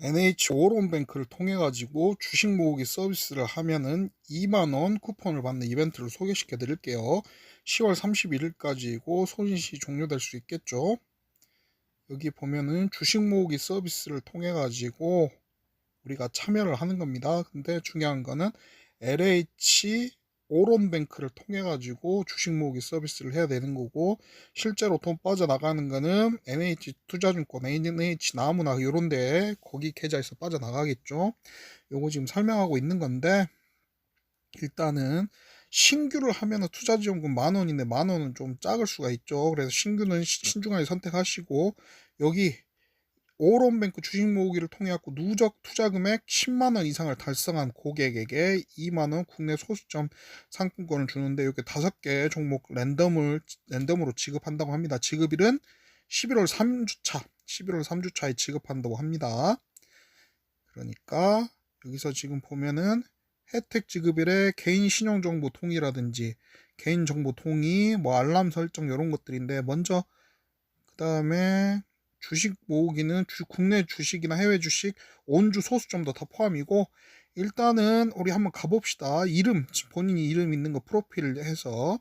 NH 오론뱅크를 통해 가지고 주식 모으기 서비스를 하면은 2만 원 쿠폰을 받는 이벤트를 소개시켜 드릴게요. 10월 31일까지이고 소진시 종료될 수 있겠죠. 여기 보면은 주식 모으기 서비스를 통해 가지고 우리가 참여를 하는 겁니다. 근데 중요한 거는 LH 오론뱅크를 통해 가지고 주식 모으기 서비스를 해야 되는 거고 실제로 돈 빠져나가는 거는 NH 투자증권, NH 나무나 이런 데 거기 계좌에서 빠져나가겠죠. 요거 지금 설명하고 있는 건데 일단은 신규를 하면은 투자 지원금 만 원인데 만 원은 좀 작을 수가 있죠. 그래서 신규는 시- 신중하게 선택하시고 여기 오론뱅크 주식 모으기를 통해 갖고 누적 투자 금액 10만 원 이상을 달성한 고객에게 2만 원 국내 소수점 상품권을 주는데 이렇게 다섯 개 종목 랜덤을 랜덤으로 지급한다고 합니다. 지급일은 11월 3주차, 11월 3주차에 지급한다고 합니다. 그러니까 여기서 지금 보면은 혜택 지급일에 개인 신용 정보 통이라든지 개인 정보 통이 뭐 알람 설정 이런 것들인데 먼저 그 다음에 주식 모으기는 주- 국내 주식이나 해외 주식 온주 소수점도 다 포함이고 일단은 우리 한번 가봅시다. 이름 본인이 이름 있는 거 프로필 해서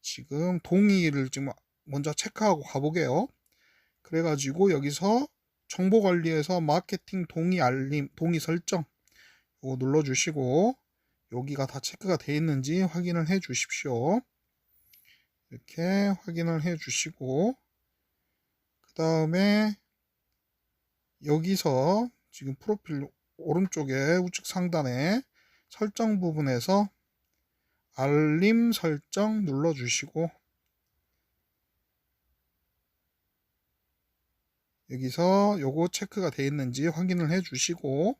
지금 동의를 지금 먼저 체크하고 가보게요. 그래가지고 여기서 정보 관리에서 마케팅 동의 알림 동의 설정 이거 눌러주시고 여기가 다 체크가 되어 있는지 확인을 해 주십시오. 이렇게 확인을 해 주시고 그 다음에 여기서 지금 프로필 오른쪽에 우측 상단에 설정 부분에서 알림 설정 눌러주시고 여기서 요거 체크가 되어 있는지 확인을 해 주시고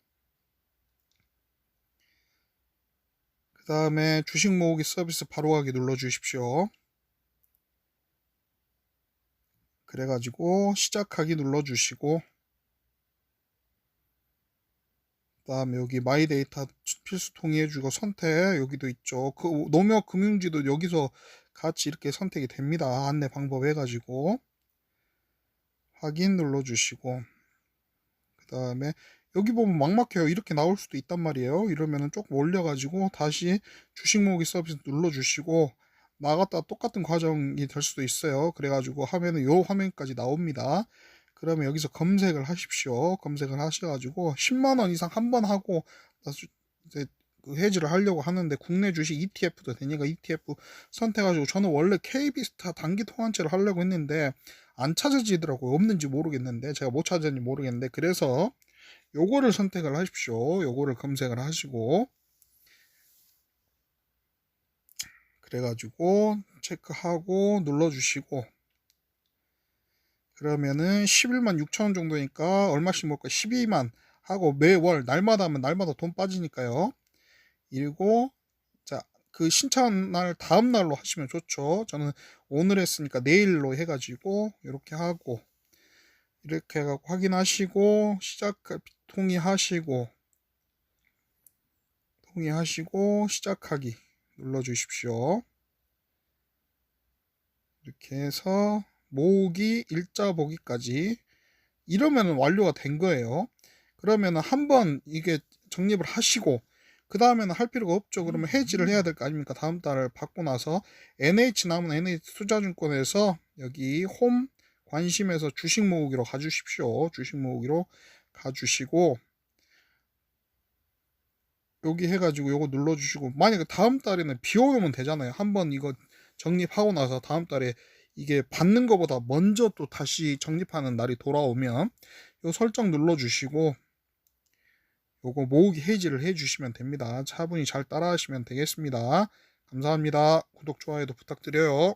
그 다음에 주식 모으기 서비스 바로 하기 눌러 주십시오. 그래가지고 시작하기 눌러주시고 그 다음에 여기 마이 데이터 필수 동의해주고 선택 여기도 있죠. 그 노며 금융지도 여기서 같이 이렇게 선택이 됩니다. 안내 방법 해가지고 확인 눌러주시고 그 다음에 여기 보면 막막해요. 이렇게 나올 수도 있단 말이에요. 이러면은 조금 올려가지고 다시 주식 모으기 서비스 눌러주시고 나갔다 똑같은 과정이 될 수도 있어요. 그래가지고 하면은 요 화면까지 나옵니다. 그러면 여기서 검색을 하십시오. 검색을 하셔가지고 10만 원 이상 한 번 하고 이제 그 해지를 하려고 하는데 국내 주식 ETF도 되니까 ETF 선택하시고 저는 원래 KB스타 단기 통환제를 하려고 했는데 안 찾아지더라고요. 없는지 모르겠는데 제가 못 찾았는지 모르겠는데 그래서 요거를 선택을 하십시오. 요거를 검색을 하시고 그래가지고 체크하고 눌러주시고. 그러면은 11만 6천원 정도니까 얼마씩 먹을까? 12만 하고 매월 날마다 하면 날마다 돈 빠지니까요. 그리고 자그 신청한 날 다음 날로 하시면 좋죠. 저는 오늘 했으니까 내일로 해가지고 이렇게 하고 이렇게 해갖고 확인하시고 시작 동의하시고 동의하시고 시작하기 눌러주십시오. 이렇게 해서 모으기 일자 보기까지 이러면 완료가 된 거예요. 그러면 한 번 이게 적립을 하시고 그 다음에는 할 필요가 없죠. 그러면 해지를 해야 될 거 아닙니까? 다음 달을 받고 나서 NH 남은 NH 투자증권에서 여기 홈 관심에서 주식 모으기로 가주십시오. 주식 모으기로 가주시고 여기 해가지고 요거 눌러주시고 만약에 다음 달에는 비워놓으면 되잖아요. 한번 이거 적립하고 나서 다음 달에 이게 받는 것보다 먼저 또 다시 적립하는 날이 돌아오면 요 설정 눌러주시고 요거 모으기 해지를 해주시면 됩니다. 차분히 잘 따라하시면 되겠습니다. 감사합니다. 구독, 좋아요도 부탁드려요.